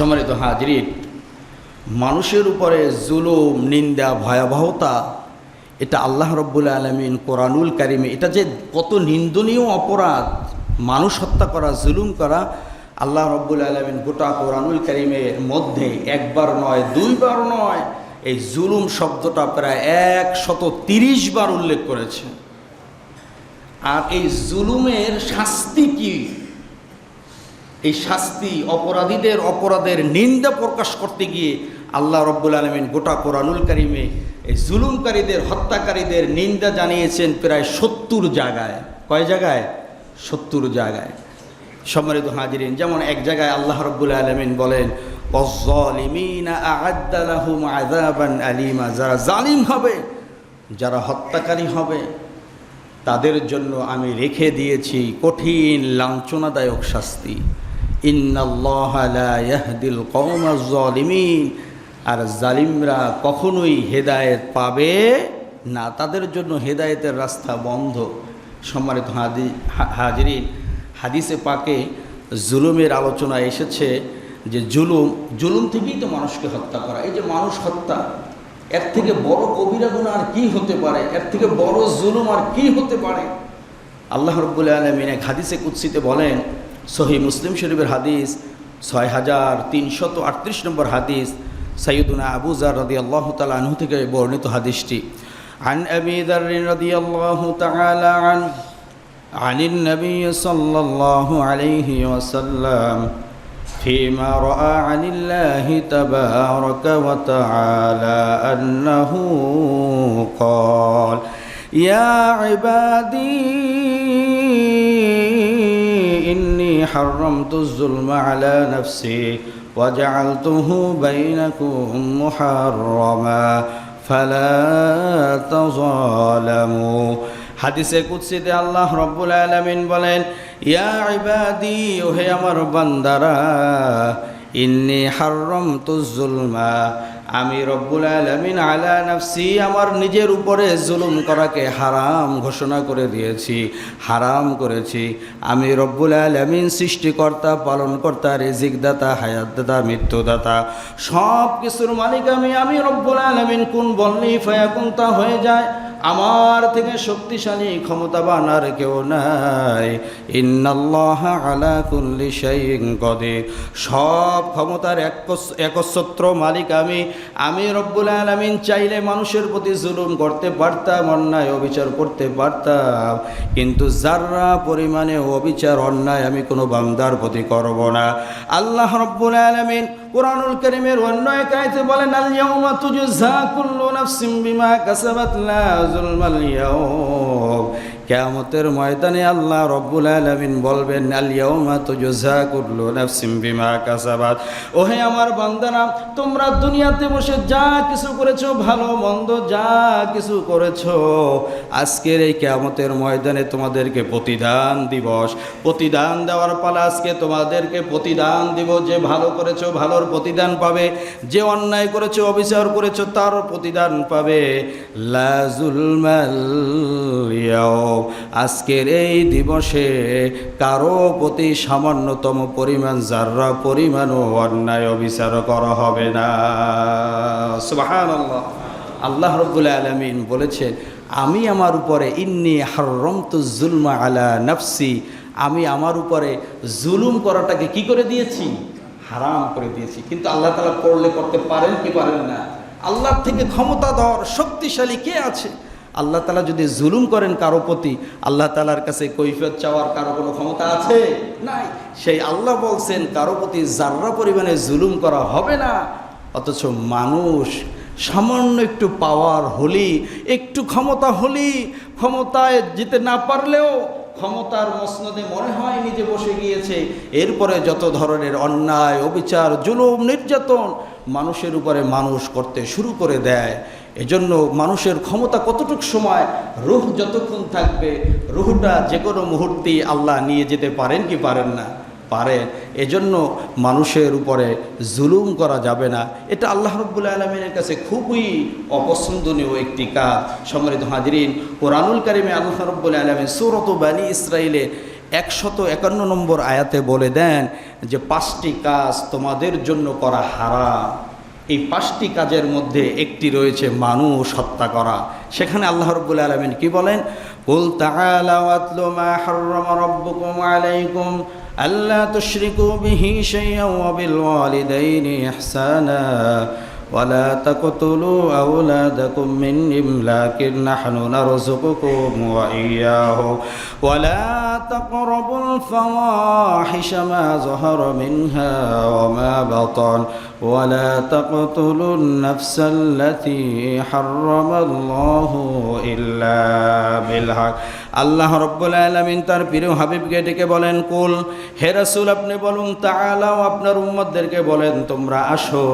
সম্মানিত হাজরিন, মানুষের উপরে জুলুম, নিন্দা, ভয়াবহতা, এটা আল্লাহ রব্বুল আলমিন কোরআনুল কারিমে, এটা যে কত নিন্দনীয় অপরাধ, মানুষ হত্যা করা, জুলুম করা, আল্লাহ রব্বুল আলমিন গোটা কোরআনুল কারিমের মধ্যে একবার নয়, দুইবার নয়, এই জুলুম শব্দটা প্রায় একশত তিরিশ বার উল্লেখ করেছে। আর এই জুলুমের শাস্তি কি? এই শাস্তি অপরাধীদের অপরাধের নিন্দা প্রকাশ করতে গিয়ে আল্লাহ রব্বুল আলমিন গোটা কোরআনুল কারিমে এই জুলুমকারীদের, হত্যাকারীদের নিন্দা জানিয়েছেন প্রায় সত্তর জায়গায়। কয় জায়গায়? সত্তর জায়গায়। সম্মানিত হাজিরিন, যেমন এক জায়গায় আল্লাহ রব্বুল আলমিন বলেন, "ওয়াজ্জালিমিনা আ'আদ্দা লাহুম আযাবান আলিমা। যারা জালিম হবে, যারা হত্যাকারী হবে, তাদের জন্য আমি রেখে দিয়েছি কঠিন, লাঞ্ছনাদায়ক শাস্তি। আর জালিমরা কখনোই হেদায়েত পাবে না। তাদের জন্য হেদায়েতের রাস্তা বন্ধ। সম্মানিত হাদি হাজরিন, হাদিসে পাকে জুলুমের আলোচনা এসেছে যে জুলুম জুলুম থেকেই তো মানুষকে হত্যা করা। এই যে মানুষ হত্যা, এর থেকে বড় কবিরা গুণা আর কি হতে পারে? এর থেকে বড় জুলুম আর কি হতে পারে? আল্লাহ রব্বুল আলমিন হাদিসে কুৎসিতে বলেন সহি মুসলিম শরীফের হাদিস ছয় হাজার তিনশত আটত্রিশ নম্বর হাদিস সৈয়দুনা আবু জার রদি আল্লাহ তালা আনহু থেকে বর্ণিত হাদিসটি عن أبي ذر رضي الله تعالى عنه عن النبي صلى الله عليه وسلم فيما رأى عن الله تبارك وتعالى أنه قال يا عبادي حرمت الظلم على نفسي وجعلته بينكم محرما فلا تظالموا হাদিসে কুৎসিতে আল্লাহ রব্বুল আলমিন বলেন ইয়া ইবাদি ওহে আমার বান্দারা ইন্নি হাররম তুজুলমা আমি রব্বুল আলমিন আলা নাফসি আমার নিজের উপরে জুলুম করাকে হারাম ঘোষণা করে দিয়েছি, হারাম করেছি। আমি রব্বুল আলমিন সৃষ্টিকর্তা, পালনকর্তা, রেজিকদাতা, হায়াতদাতা, মৃত্যুদাতা সব কিছুর মালিক আমি। আমি রব্বুল আলমিন কোন বললেই ফায়াকুন্তা হয়ে যায়? আমার থেকে শক্তিশালী, ক্ষমতাবান আর কেউ নাই। ইন্নাল্লাহ আলা কুল্লি শাইইন কদির। সব ক্ষমতার একচ্ছত্র মালিক আমি। আমি রব্বুল আলামিন চাইলে মানুষের প্রতি জুলুম করতে পারতাম, অন্যায় অবিচার করতে পারতাম। কিন্তু যারা পরিমাণে অবিচার, অন্যায় আমি কোনো বান্দার প্রতি করব না। আল্লাহ রব্বুল আলামিন কোরআনুল করিমের অন্য এক আয়াতে বলেন আল ইয়াউমা তুজজা কুল্লু নাফসিন বিমা কাসাবাত লা যুলমাল ইয়াউম। কিয়ামতের ময়দানে আল্লাহ রব্বুল আলামিন বলবেন আল ইয়াউমা তুজজা কুল্লু নাফসিন বিমা কাসাবাত। ওহে আমার বান্দারা, তোমরা দুনিয়াতে বসে যা কিছু করেছ, ভালো মন্দ যা কিছু করেছ, আজকের এই কেয়ামতের ময়দানে তোমাদেরকে প্রতিদান দিবস। প্রতিদান দেওয়ার পালা আজকে তোমাদেরকে প্রতিদান দিব। যে ভালো করেছ, ভালোর প্রতিদান পাবে। যে অন্যায় করেছ, অবিচার করেছ তার প্রতিদান পাবে। লাজুল ইয়াউম। আজকের এই দিবসে কারও প্রতি সামান্যতম পরিমাণ যার্রা পরিমাণও অন্যায় অবিচার করা হবে না। আল্লাহ রব্বুল আলমিন বলেছেন আমি আমার উপরে ইন্নি হাররমতু জুলমা আলা নফসি, আমি আমার উপরে জুলুম করাটাকে কি করে দিয়েছি? হারাম করে দিয়েছি। কিন্তু আল্লাহ তালা করলে করতে পারেন কি পারেন না? আল্লাহর থেকে ক্ষমতাধর শক্তিশালী কে আছে? আল্লাহ তালা যদি জুলুম করেন কারও প্রতি, আল্লাহ তালার কাছে কৈফিয়ত চাওয়ার কারও কোনো ক্ষমতা আছে? নাই। সেই আল্লাহ বলছেন, কারও প্রতি যার্রা পরিমাণে জুলুম করা হবে না। অথচ মানুষ সামান্য একটু পাওয়ার হলি, একটু ক্ষমতা হলি, ক্ষমতায় যেতে না পারলেও ক্ষমতার মসনদে মনে হয় নিজে বসে গিয়েছে। এরপরে যত ধরনের অন্যায়, অবিচার, জুলুম, নির্যাতন মানুষের উপরে মানুষ করতে শুরু করে দেয়। এজন্য মানুষের ক্ষমতা কতটুক সময় রুহ যতক্ষণ থাকবে, রুহটা যে কোনো মুহূর্তেই আল্লাহ নিয়ে যেতে পারেন কি পারেন না? পারেন এজন্য মানুষের উপরে জুলুম করা যাবে না। এটা আল্লাহ রব্বুল আলমিনের কাছে খুবই অপছন্দনীয় একটি কাজ। সম্মানিত হাজিরিন, কোরআনুল কারিমে আল্লাহ রব্বুল আলমিন সুরত বানী ইসরায়েলে একশত একান্ন নম্বর আয়াতে বলে দেন যে, পাঁচটি কাজ তোমাদের জন্য করা হারাম। এই পাঁচটি কাজের মধ্যে একটি রয়েছে মানুষ হত্যা করা। সেখানে আল্লাহ রব্বুল আলমিন কি বলেন? কুল তাআলা রাব্বুকুম আলাইকুম, আল্লা তুশরিকু বিহি শাইআন ওয়া বিল ওয়ালিদাইনি ইহসানা। ولا تقتلوا أولادكم من إملاق نحن نرزقكم وإياهم ولا تقربوا الفواحش ما ظهر منها وما بطن ولا تقتلوا النفس التي حرم الله إلا بالحق আল্লাহ রব্বুল আলমিন তার প্রিয় হাবিবকে ডেকে বলেন কুল হে রাসূল আপনি বলুন তাআলাও আপনার উম্মতদেরকে বলেন তোমরা আসো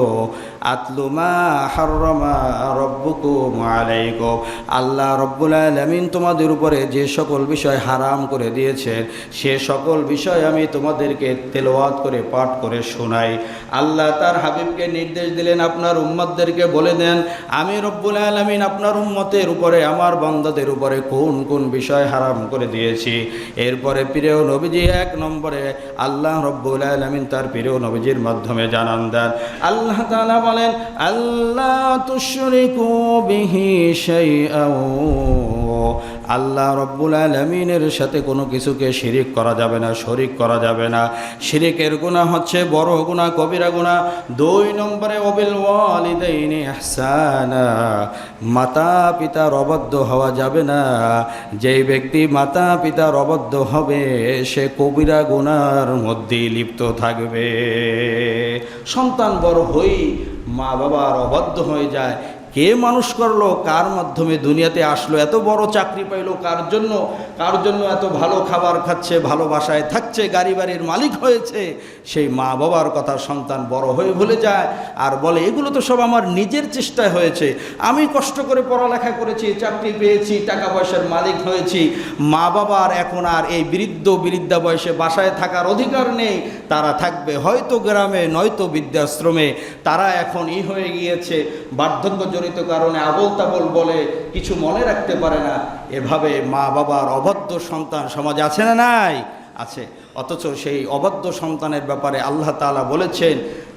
আতলুমা হাররমা রব্বুকুম আলাইকুম। আল্লাহ রব্বুল আলমিন তোমাদের উপরে যে সকল বিষয় হারাম করে দিয়েছেন, সে সকল বিষয় আমি তোমাদেরকে তেলাওয়াত করে পাঠ করে শোনাই। আল্লাহ তার হাবিবকে নির্দেশ দিলেন, আপনার উম্মতদেরকে বলে দেন, আমি রব্বুল আলমিন আপনার উম্মতের উপরে, আমার বান্দাদের উপরে কোন কোন বিষয় হারাম করে দিয়েছি। এরপরে প্রিয় নবীজি এক নম্বরে আল্লাহ রব্বুল আলমিন তার প্রিয় নবীজির মাধ্যমে জানান দেন, আল্লাহ তাআলা বলেন আল্লাহ তুশরিকু বিহি শাইআও। আল্লাহ রব্বুল আলমিনের সাথে কোনো কিছুকে শিরিক করা যাবে না, শরিক করা যাবে না। শিরিকের গুণা হচ্ছে বড় গুণা কবিরা গুণা দুই নম্বরে অবিল মাতা পিতার অবদ্ধ হওয়া যাবে না। যেই ব্যক্তি মাতা পিতার অবদ্ধ হবে, সে কবিরা গুনার মধ্যে লিপ্ত থাকবে। সন্তান বড় হই মা বাবার অবদ্ধ হয়ে যায়। কে মানুষ করল? কার মাধ্যমে দুনিয়াতে আসলো? এত বড় চাকরি পাইলো কার জন্য? কার জন্য এত ভালো খাবার খাচ্ছে, ভালোবাসায় থাকছে, গাড়ি বাড়ির মালিক হয়েছে? সেই মা বাবার কথা সন্তান বড় হয়ে ভুলে যায় আর বলে, এগুলো তো সব আমার নিজের চেষ্টায় হয়েছে। আমি কষ্ট করে পড়ালেখা করেছি, চাকরি পেয়েছি, টাকা পয়সার মালিক হয়েছি। মা বাবার এখন আর এই বৃদ্ধ বৃদ্ধা বয়সে বাসায় থাকার অধিকার নেই। তারা থাকবে হয়তো গ্রামে, নয়তো বৃদ্ধাশ্রমে। তারা এখন ই হয়ে গিয়েছে। বার্ধক্য জনিত কারণে আবল তাবল বলে কিছু মনে রাখতে পারে না। এভাবে মা বাবার অবদ্ধ সন্তান সমাজ আছে না নাই? আছে। অথচ সেই অবদ্ধ সন্তানের ব্যাপারে আল্লাহ তাআলা বলেছেন,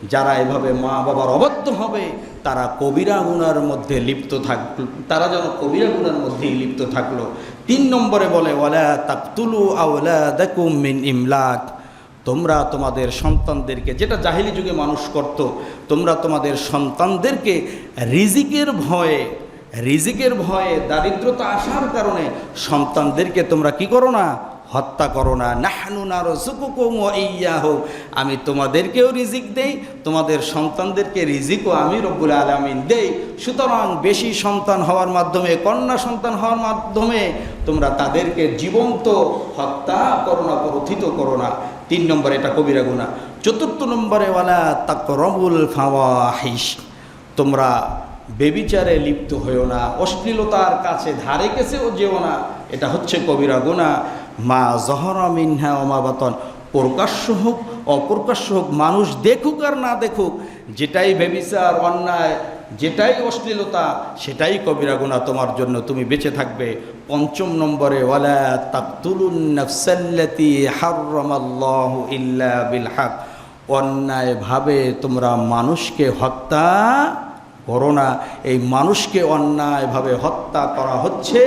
যারা এভাবে মা বাবার অবদ্ধ হবে, তারা কবিরা গুনার মধ্যে লিপ্ত থাক, তারা যেন কবিরা গুনার মধ্যেই লিপ্ত থাকল। তিন নম্বরে বলে, ওয়ালা তাকতুলু আওলাদাকুম মিন ইমলাক। তোমরা তোমাদের সন্তানদেরকে, যেটা জাহিলি যুগে মানুষ করত, তোমরা তোমাদের সন্তানদেরকে রিজিকের ভয়ে রিজিকের ভয়ে দারিদ্রতা আসার কারণে সন্তানদেরকে তোমরা কি করো না, হত্যা করো না। নাহানু না রসুকুকুম ইয়াহ। আমি তোমাদেরকেও রিজিক দেই, তোমাদের সন্তানদেরকে রিজিকও আমি রব্বুল আলমিন দেই। সুতরাং বেশি সন্তান হওয়ার মাধ্যমে, কন্যা সন্তান হওয়ার মাধ্যমে তোমরা তাদেরকে জীবন্ত, হত্যা করো না, প্রথিত করো না। তিন নম্বরে এটা কবিরা গুণা চতুর্থ নম্বরে, ওয়ালা তাকরবুল ফাওয়াহিশ। তোমরা বেবিচারে লিপ্ত হয়েও না, অশ্লীলতার কাছে ধারে কেছেও যেও না, এটা হচ্ছে কবিরা গুণা মা জহরা মিনহা অমাবাতন প্রকাশ্য হোক, অপ্রকাশ্য হোক, মানুষ দেখুক আর না দেখুক, যেটাই বেবিচার অন্যায় যেটাই অশ্লীলতা, সেটাই কবিরা গুণা তোমার জন্য তুমি বেঁচে থাকবে। পঞ্চম নম্বরে, ওয়ালা তাকতুলুন নাফসাল্লাতি হাররামাল্লাহু ইল্লা বিল হক অন্যায়ভাবে তোমরা মানুষকে হত্যা করো না। এই মানুষকে অন্যায়ভাবে হত্যা করা হচ্ছে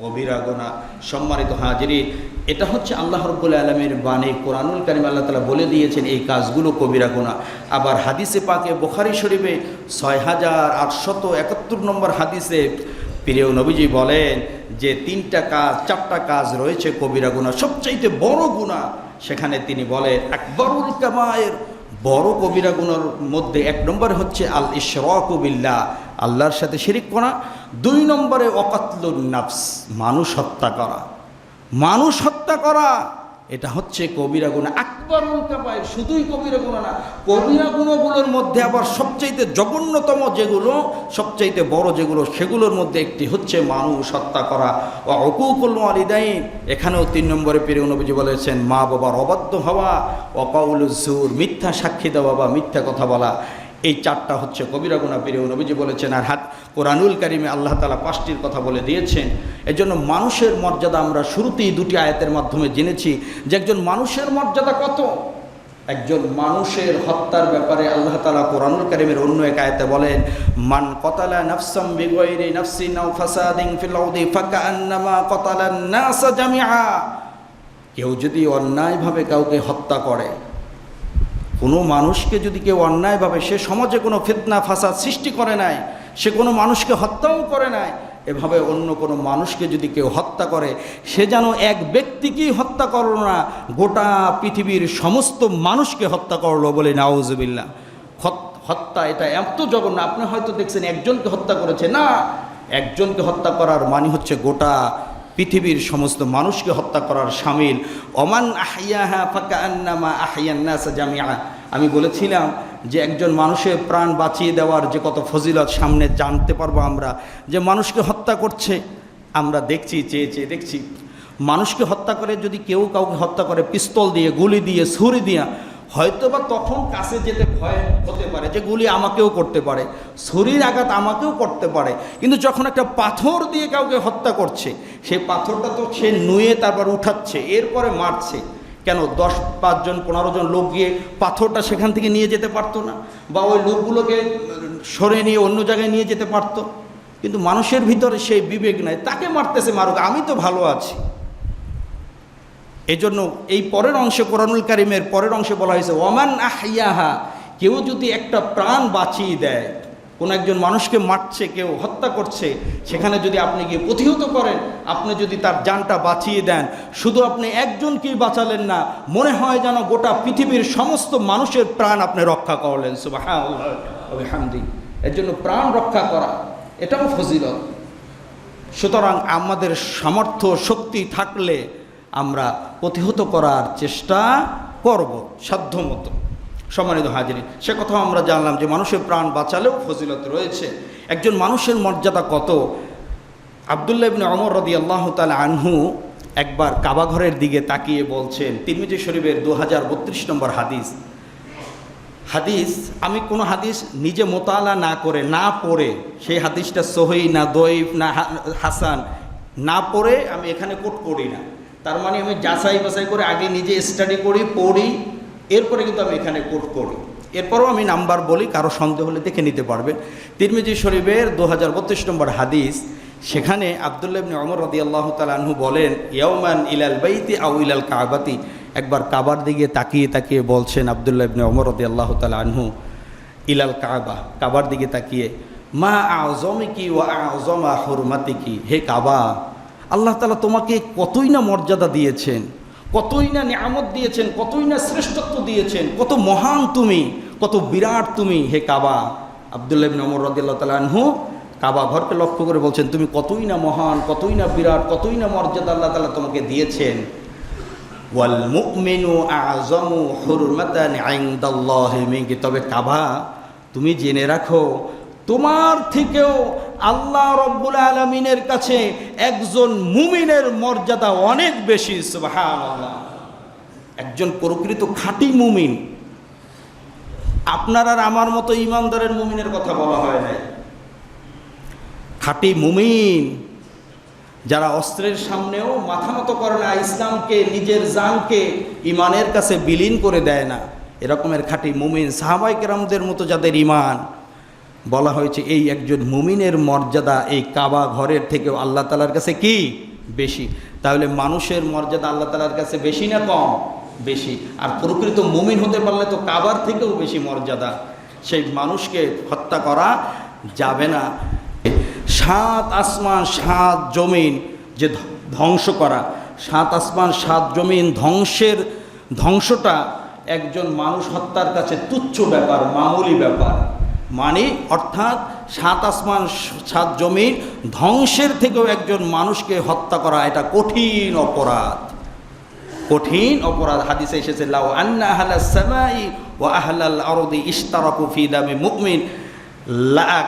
কবিরা গোনা সম্মানিত হাজিরি এটা হচ্ছে আল্লাহ রব্বুল আলমের বাণী। কোরআনুল কারিম আল্লাহ তালা বলে দিয়েছেন, এই কাজগুলো কবিরা গোনা আবার হাদিসে পাকে বোখারি শরীফে ছয় হাজার আটশত একাত্তর নম্বর হাদিসে প্রিয় নবীজি বলেন যে, তিনটা কাজ, চারটা কাজ রয়েছে কবিরা গুণা সবচাইতে বড় গুণা সেখানে তিনি বলেন, আকবরুল কামায়ের বড় কবিরা গুণার মধ্যে এক নম্বর হচ্ছে আল ইশরকুবিল্লা আল্লাহর সাথে শিরিক করা। দুই নম্বরে অকাতলুন নাফস, মানুষ হত্যা করা। মানুষ হত্যা করা, এটা হচ্ছে কবিরা গুণা। আকবরুল কাবায়ের শুধুই কবিরা গুণা না, কবিরা গুণগুলোর মধ্যে আবার সবচাইতে জঘন্যতম যেগুলো, সবচাইতে বড় যেগুলো, সেগুলোর মধ্যে একটি হচ্ছে মানুষ হত্যা করা। ও অকুকুল মালিদাইন এখানেও তিন নম্বরে প্রিয় নবীজি বলেছেন, মা বাবার অবাধ্য হওয়া অকাউল জুর, মিথ্যা সাক্ষী দেওয়া বা মিথ্যা কথা বলা। এই চারটা হচ্ছে কবিরা গুণা প্রিয় নবীজি বলেছেন, আর হাত কোরআনুল কারিমে আল্লাহ তালা পাঁচটির কথা বলে দিয়েছেন। এর জন্য মানুষের মর্যাদা আমরা শুরুতেই দুটি আয়াতের মাধ্যমে জেনেছি যে একজন মানুষের মর্যাদা কত? একজন মানুষের হত্যার ব্যাপারে আল্লাহ তালা কোরআনুল কারিমের অন্য এক আয়তে বলেন, মান কতালা নাফসাম বিগয়রি নাফসি নাও ফাসাদিন ফিল আরদি ফাকান্নামা কতালান নাসা জামিআ। কেউ যদি অন্যায়ভাবে কাউকে হত্যা করে কোনো মানুষকে যদি কেউ অন্যায়ভাবে সে সমাজে কোনো ফিতনা, ফাসাদ সৃষ্টি করে নাই, সে কোনো মানুষকে হত্যাও করে নাই, এভাবে অন্য কোনো মানুষকে যদি কেউ হত্যা করে, সে যেন এক ব্যক্তিকেই হত্যা করল না, গোটা পৃথিবীর সমস্ত মানুষকে হত্যা করল বলে নাউজবিল্লা হত্যা এটা এত জঘন্য, আপনি হয়তো দেখছেন একজনকে হত্যা করেছে, না, একজনকে হত্যা করার মানে হচ্ছে গোটা পৃথিবীর সমস্ত মানুষকে হত্যা করার সামিল। অমান আহিয়াহা ফাঁকা আন্নামা আহিয়ান্নাসা জামিয়া আমি বলেছিলাম যে একজন মানুষের প্রাণ বাঁচিয়ে দেওয়ার যে কত ফজিলত সামনে জানতে পারব আমরা, যে মানুষকে হত্যা করছে, আমরা দেখছি, চেয়ে চেয়ে দেখছি। মানুষকে হত্যা করে যদি কেউ কাউকে হত্যা করে, পিস্তল দিয়ে, গুলি দিয়ে, ছুরি দিয়া হয়তো বা তখন কাছে যেতে ভয় হতে পারে যে গুলি আমাকেও করতে পারে, শরীর আঘাত আমাকেও করতে পারে। কিন্তু যখন একটা পাথর দিয়ে কাউকে হত্যা করছে, সেই পাথরটা তো সে নুয়ে তারপর উঠাচ্ছে, এরপরে মারছে। কেন? দশ পাঁচজন পনেরো জন লোক গিয়ে পাথরটা সেখান থেকে নিয়ে যেতে পারতো না? বা ওই লোকগুলোকে সরে নিয়ে অন্য জায়গায় নিয়ে যেতে পারতো? কিন্তু মানুষের ভিতরে সেই বিবেক নাই। তাকে মারতেছে মারুক, আমি তো ভালো আছি। এজন্য এই পরের অংশে কোরআনুল কারিমের পরের অংশে বলা হয়েছে ওমান আহিয়াহা কেউ যদি একটা প্রাণ বাঁচিয়ে দেয়, কোন একজন মানুষকে মারছে, কেউ হত্যা করছে, সেখানে যদি আপনি গিয়ে প্রতিহত করেন, আপনি যদি তার যানটা বাঁচিয়ে দেন, শুধু আপনি একজনকেই বাঁচালেন না, মনে হয় যেন গোটা পৃথিবীর সমস্ত মানুষের প্রাণ আপনি রক্ষা করলেন। সুবাহামদি এর জন্য প্রাণ রক্ষা করা, এটাও ফজিলত। সুতরাং আমাদের সামর্থ্য শক্তি থাকলে আমরা প্রতিহত করার চেষ্টা করব সাধ্যমতো। সম্মানিত হাজিরি সে কথাও আমরা জানলাম যে মানুষের প্রাণ বাঁচালেও ফজিলত রয়েছে। একজন মানুষের মর্যাদা কত? আবদুল্লাহ অমর রদি আল্লাহ তালা আনহু একবার কাবাঘরের দিকে তাকিয়ে বলছেন, তিরমিজি শরীফের দু হাজার বত্রিশ নম্বর হাদিস। হাদিস, আমি কোনো হাদিস নিজে মোতালা না করে, না পড়ে, সেই হাদিসটা সহি না দইফ না হাসান, না পড়ে আমি এখানে কোট করি না। তার মানে আমি যাচাই বাছাই করে আগে নিজে স্টাডি করি, পড়ি, এরপরে কিন্তু আমি এখানে কোট করি। এরপরও আমি নাম্বার বলি, কারও সন্দেহ হলে দেখে নিতে পারবেন। তিরমিজি শরীফের দু হাজার বত্রিশ নম্বর হাদিস, সেখানে আবদুল্লাহ অমর রদি আল্লাহ তালু বলেন ইয়ৌমান ইলাল বাইতি আউ ইলাল কাবাতি। একবার কাবার দিকে তাকিয়ে তাকিয়ে বলছেন আবদুল্লাহ ইবনে অমর রদি আল্লাহ তালু ইলাল কাবা। কাবার দিকে তাকিয়ে, মা আজমে কি ও আজমা হরমাতি কি হে কাবা আল্লাহ তালা তোমাকে কতই না মর্যাদা দিয়েছেন, কতই না নিয়ামত দিয়েছেন, কতই না শ্রেষ্ঠত্ব দিয়েছেন, কত মহান তুমি, কত বিরাট তুমি হে কাবা। আবদুল্লাহ নমর রদিল্লা তালাহু কাবা ঘরকে লক্ষ্য করে বলছেন, তুমি কতই না মহান, কতই না বিরাট, কতই না মর্যাদা আল্লাহ তালা তোমাকে দিয়েছেন। ওয়াল মুমিনু আজমু হুরমাতান ইনদাল্লাহি মিনকি। তবে কাবা, তুমি জেনে রাখো, তোমার থেকেও আল্লাহ রব্বুল আলমিনের কাছে একজন মুমিনের মর্যাদা অনেক বেশি একজন প্রকৃত খাঁটি মুমিন। আপনার আর আমার মতো ইমানদারের মুমিনের কথা বলা হয় নাই। খাঁটি মুমিন যারা অস্ত্রের সামনেও মাথা মতো করে না, ইসলামকে, নিজের জানকে, ইমানের কাছে বিলীন করে দেয় না। এরকমের খাঁটি মুমিন সাহাবাই কেরামদের মতো যাদের ইমান বলা হয়েছে, এই একজন মুমিনের মর্যাদা এই কাবা ঘরের থেকেও আল্লাহ তালার কাছে কি? বেশি। তাহলে মানুষের মর্যাদা আল্লাহ তালার কাছে বেশি না কম? বেশি। আর প্রকৃত মুমিন হতে পারলে তো কাবার থেকেও বেশি মর্যাদা। সেই মানুষকে হত্যা করা যাবে না। সাত আসমান, সাত জমিন যে ধ্বংস করা। সাত আসমান, সাত জমিন ধ্বংসের ধ্বংসটা একজন মানুষ হত্যার কাছে তুচ্ছ ব্যাপার, মামুলি ব্যাপার। মানে অর্থাৎ সাত আসমান, সাত জমিন ধ্বংসের থেকেও একজন মানুষকে হত্যা করা এটা কঠিন অপরাধ। কঠিন অপরাধ। হাদিসে এসেছে, লাউ আন্না আহলা সামাই ও আহলাল আরদি ইশতারাকু ফি দামি মুমিন লা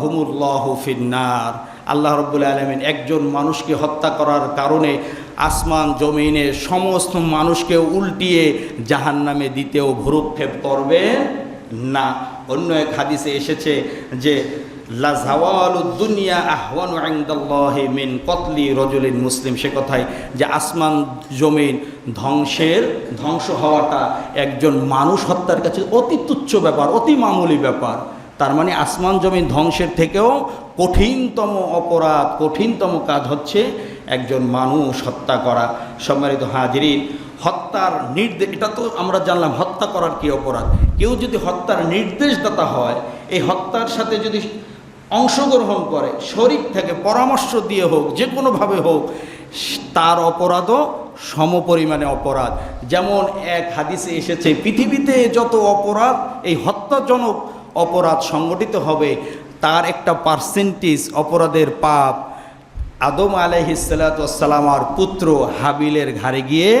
হুমুল্লাহ ফিন্নার। আল্লাহ রব্বুল আলমিন একজন মানুষকে হত্যা করার কারণে আসমান, জমিনে সমস্ত মানুষকে উল্টিয়ে জাহান নামে দিতেও ভুরুক্ষেপ করবে না। অন্য এক হাদিসে এসেছে যে, লা জাওয়ালু দুনিয়া আহওয়ানু ইনদাল্লাহি মিন কতলি রজুলিন মুসলিম। সে কথাই যে, আসমান জমিন ধ্বংসের, ধ্বংস হওয়াটা একজন মানুষ হত্যার কাছে অতি তুচ্ছ ব্যাপার, অতি মামুলি ব্যাপার। তার মানে আসমান জমিন ধ্বংসের থেকেও কঠিনতম অপরাধ, কঠিনতম কাজ হচ্ছে একজন মানুষ হত্যা করা। সম্মানিত হাজিরিন হত্যার নির্দেশ এটা তো আমরা জানলাম, হত্যা করার কি অপরাধ? কেউ যদি হত্যার নির্দেশদাতা হয়, এই হত্যার সাথে যদি অংশগ্রহণ করে শরীর থেকে পরামর্শ দিয়ে হোক, যে কোনোভাবে হোক, তার অপরাধও সমপরিমাণে অপরাধ। যেমন এক হাদিসে এসেছে, পৃথিবীতে যত অপরাধ, এই হত্যাজনক অপরাধ সংগঠিত হবে, তার একটা পার্সেন্টেজ অপরাধের পাপ। আদম আলহিসাল্লাম আর পুত্র হাবিলের ঘাড়ে গিয়ে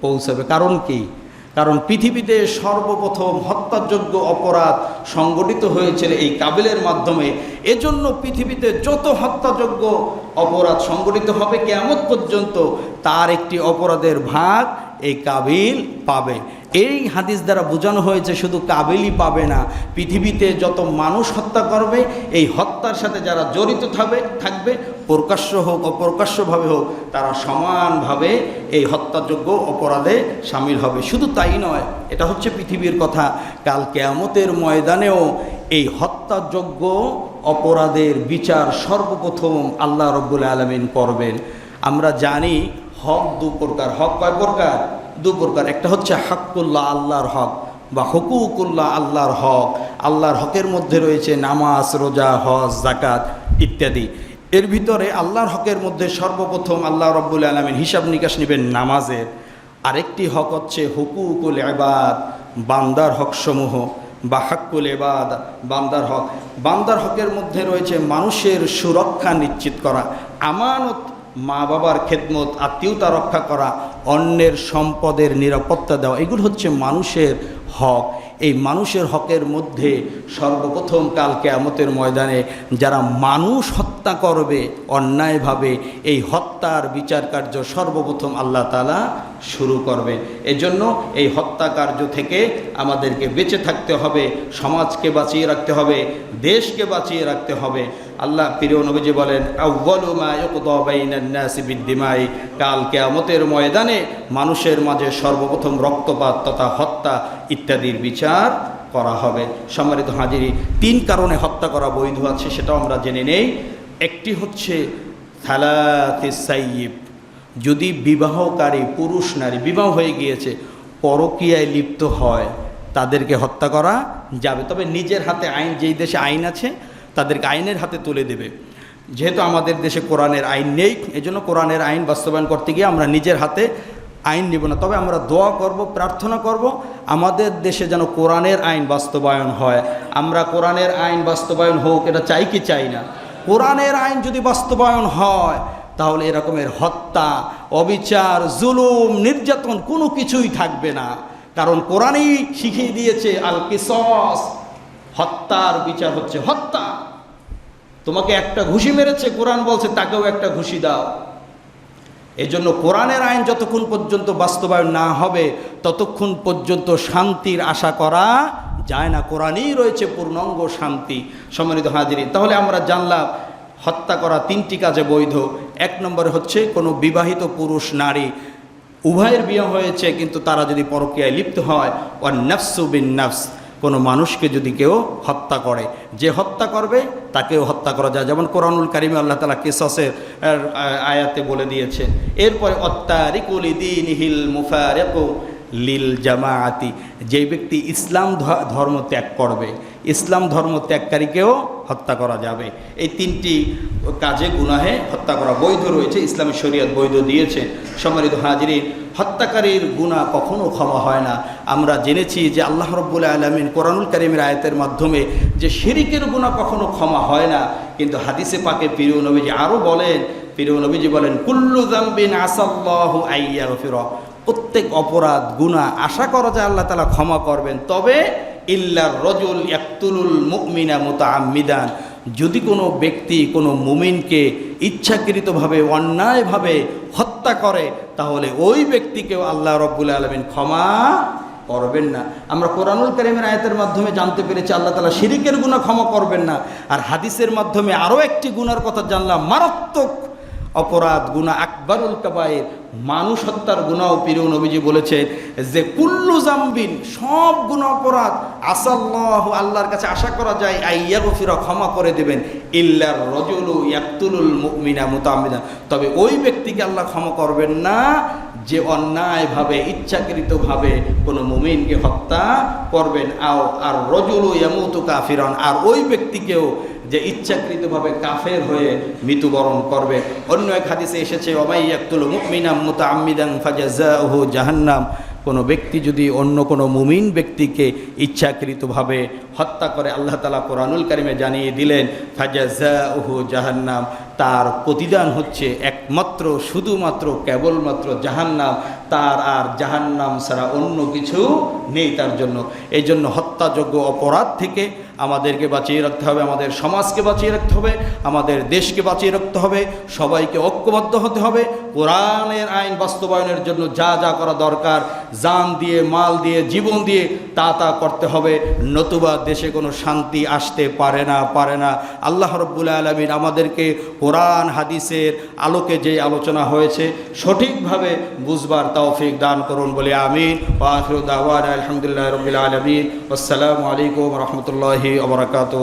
পৌঁছাবে। কারণ কি? কারণ পৃথিবীতে সর্বপ্রথম হত্যাযোগ্য অপরাধ সংগঠিত হয়েছিল এই কাবিলের মাধ্যমে। এজন্য পৃথিবীতে যত হত্যাযোগ্য অপরাধ সংগঠিত হবে কেমন পর্যন্ত তার একটি অপরাধের ভাগ এই কাবিল পাবে। এই হাদিস দ্বারা বোঝানো হয়েছে শুধু কাবিলই পাবে না, পৃথিবীতে যত মানুষ হত্যা করবে, এই হত্যার সাথে যারা জড়িত থাকবে থাকবে, প্রকাশ্য হোক, অপ্রকাশ্যভাবে হোক, তারা সমানভাবে এই হত্যাযোগ্য অপরাধে সামিল হবে। শুধু তাই নয়, এটা হচ্ছে পৃথিবীর কথা। কাল কেয়ামতের ময়দানেও এই হত্যাযোগ্য অপরাধের বিচার সর্বপ্রথম আল্লাহ রব্বুল আলমিন করবেন। আমরা জানি হক দু প্রকার, হক কয় প্রকার? দু প্রকার। একটা হচ্ছে হাক্কুল্লাহ আল্লাহর হক বা হকুকুল্লাহ আল্লাহর হক। আল্লাহর হকের মধ্যে রয়েছে নামাজ, রোজা, হজ জাকাত ইত্যাদি। এর ভিতরে আল্লাহর হকের মধ্যে সর্বপ্রথম আল্লাহ রব্বুল আলমিন হিসাব নিকাশ নেবেন নামাজের। আরেকটি হক হচ্ছে হুকুকুল এবাদ বান্দার হকসমূহ বা হাক্কুল এবাদ বান্দার হক। বান্দার হকের মধ্যে রয়েছে মানুষের সুরক্ষা নিশ্চিত করা। আমানত মা বাবার খেদমত, আত্মীয়তা রক্ষা করা, অন্যের সম্পদের নিরাপত্তা দেওয়া, এগুলো হচ্ছে মানুষের হক। এই মানুষের হকের মধ্যে সর্বপ্রথম কাল কেয়ামতের ময়দানে যারা মানুষ হত্যা করবে, অন্যায়ভাবে এই হত্যার বিচার কার্য সর্বপ্রথম আল্লাহ তালা শুরু করবে। এজন্য এই হত্যা কার্য থেকে আমাদেরকে বেঁচে থাকতে হবে, সমাজকে বাঁচিয়ে রাখতে হবে, দেশকে বাঁচিয়ে রাখতে হবে। আল্লাহ প্রিয় নবীজি বলেন বিদ্যিমাই কাল কেয়ামতের ময়দানে মানুষের মাঝে সর্বপ্রথম রক্তপাত তথা হত্যা ইত্যাদির বিচার করা হবে। সম্মানিত হাজিরি, তিন কারণে হত্যা করা বৈধ আছে, সেটাও আমরা জেনে নেই। একটি হচ্ছে থালাতে যদি বিবাহকারী পুরুষ নারী বিবাহ হয়ে গিয়েছে, পরকীয়ায় লিপ্ত হয়, তাদেরকে হত্যা করা যাবে। তবে নিজের হাতে আইন, যেই দেশে আইন আছে, তাদেরকে আইনের হাতে তুলে দেবে। যেহেতু আমাদের দেশে কোরআনের আইন নেই, এজন্য কোরআনের আইন বাস্তবায়ন করতে গিয়ে আমরা নিজের হাতে আইন নিব না। তবে আমরা দোয়া করব, প্রার্থনা করব, আমাদের দেশে যেন কোরআনের আইন বাস্তবায়ন হয়। আমরা কোরআনের আইন বাস্তবায়ন হোক, এটা চাই কি চাই না? কোরআনের আইন যদি বাস্তবায়ন হয় তাহলে এরকমের হত্যা, অবিচার, জুলুম, নির্যাতন কোনো কিছুই থাকবে না। কারণ কোরআনই শিখিয়ে দিয়েছে আল কিসস হত্যার বিচার হচ্ছে হত্যা। তোমাকে একটা ঘুষি মেরেছে, কোরআন বলছে তাকেও একটা ঘুষি দাও। এজন্য কোরআনের আইন যতক্ষণ পর্যন্ত বাস্তবায়ন না হবে, ততক্ষণ পর্যন্ত শান্তির আশা করা যায় না। কোরআনই রয়েছে পূর্ণাঙ্গ শান্তি। সম্মানিত হাজিরি তাহলে আমরা জানলাম, হত্যা করা তিনটি কাজে বৈধ। এক নম্বর হচ্ছে কোনো বিবাহিত পুরুষ, নারী উভয়ের বিয়ে হয়েছে, কিন্তু তারা যদি পরক্রিয়ায় লিপ্ত হয় ও নফসু বিন নফস, কোনো মানুষকে যদি কেউ হত্যা করে, যে হত্যা করবে, তাকেও হত্যা করা যায়। যেমন কোরআনুল কারিমে আল্লাহ তালা কেসসের আয়াতে বলে দিয়েছে এরপরে অত্যারিকুল দিন হিল মুফারেক লিল জামায়াতি যে ব্যক্তি ইসলাম ধর্ম ত্যাগ করবে, ইসলাম ধর্ম ত্যাগকারীকেও হত্যা করা যাবে। এই তিনটি কাজে, গুনাহে হত্যা করা বৈধ রয়েছে, ইসলামী শরীয়ত বৈধ দিয়েছে। সম্মানিত হাজিরি হত্যাকারীর গুণা কখনো ক্ষমা হয় না। আমরা জেনেছি যে আল্লাহ রব্বুল আলমিন কোরআনুল করিমের আয়তের মাধ্যমে যে শিরিকের গুণা কখনো ক্ষমা হয় না, কিন্তু হাদিসে পাকে প্রিয় নবীজি আরও বলেন প্রিয় নবীজি বলেন, কুল্লু জাম্বিন আসাল্লাহ আইয়া ফির প্রত্যেক অপরাধ গুণা আশা করা যায় আল্লাহ তালা ক্ষমা করবেন। তবে ইল্লার রজুল ইয়াকতুলুল মুকমিনা মুতাআম্মিদান। যদি কোনো ব্যক্তি, কোনো মুমিনকে ইচ্ছাকৃতভাবে, অন্যায়ভাবে হত্যা করে, তাহলে ওই ব্যক্তিকেও আল্লাহ রব্বুল আলমিন ক্ষমা করবেন না। আমরা কোরআনুল করিমের আয়াতের মাধ্যমে জানতে পেরেছি আল্লাহ তালা শিরিকের গুণা ক্ষমা করবেন না। আর হাদিসের মাধ্যমে আরও একটি গুণার কথা জানলাম, মারাত্মক অপরাধ গুণা আকবরুল কাবায়ের, মানুষ হত্যার গুণাও পিরুন নবীজি বলেছে যে কুল্লু জাম্বিন, সব গুণা অপরাধ আসাল্লাহ আল্লাহর কাছে আশা করা যায় আইয়া গফিরা ক্ষমা করে দেবেন। ইল্লার রজুলু ইয়াকতুলুল মুমিনা মুতামিনা তবে ওই ব্যক্তিকে আল্লাহ ক্ষমা করবেন না যে অন্যায়ভাবে, ইচ্ছাকৃতভাবে কোনো মুমিনকে হত্যা করবেন, আও আর রজুলু ইয়ামুতু কাফিরন, আর ওই ব্যক্তিকেও যে ইচ্ছাকৃতভাবে কাফের হয়ে মৃত্যুবরণ করবে। অন্য এক হাদিসে এসেছে ওমাইয়াকুল মুকমিনাম মুতাআম্মিদান ফাজা জাহান্নাম। কোনো ব্যক্তি যদি অন্য কোনো মুমিন ব্যক্তিকে ইচ্ছাকৃতভাবে হত্যা করে, আল্লাহ তালা কোরআনুল কারিমে জানিয়ে দিলেন ফাজাযাহু জাহান্নাম। তার প্রতিদান হচ্ছে একমাত্র, শুধুমাত্র, কেবলমাত্র জাহান্নাম। তার আর জাহান্নাম ছাড়া অন্য কিছু নেই তার জন্য। এই জন্য হত্যাযোগ্য অপরাধ থেকে আমাদেরকে বাঁচিয়ে রাখতে হবে, আমাদের সমাজকে বাঁচিয়ে রাখতে হবে, আমাদের দেশকে বাঁচিয়ে রাখতে হবে, সবাইকে ঐক্যবদ্ধ হতে হবে, কোরআনের আইন বাস্তবায়নের জন্য যা যা করা দরকার যান দিয়ে, মাল দিয়ে, জীবন দিয়ে, তা তা করতে হবে, নতুবা দেশে কোনো শান্তি আসতে পারে না পারে না। আল্লাহ রব্বুল আলমিন আমাদেরকে কোরআন, হাদিসের আলোকে যে আলোচনা হয়েছে, সঠিকভাবে বুঝবার তৌফিক দান করুন বলে আমিন। আলহামদুলিল্লাহ রবিল আলমিন। আসসালামু আলাইকুম রহমতুল্লাহি ওবরাকাতু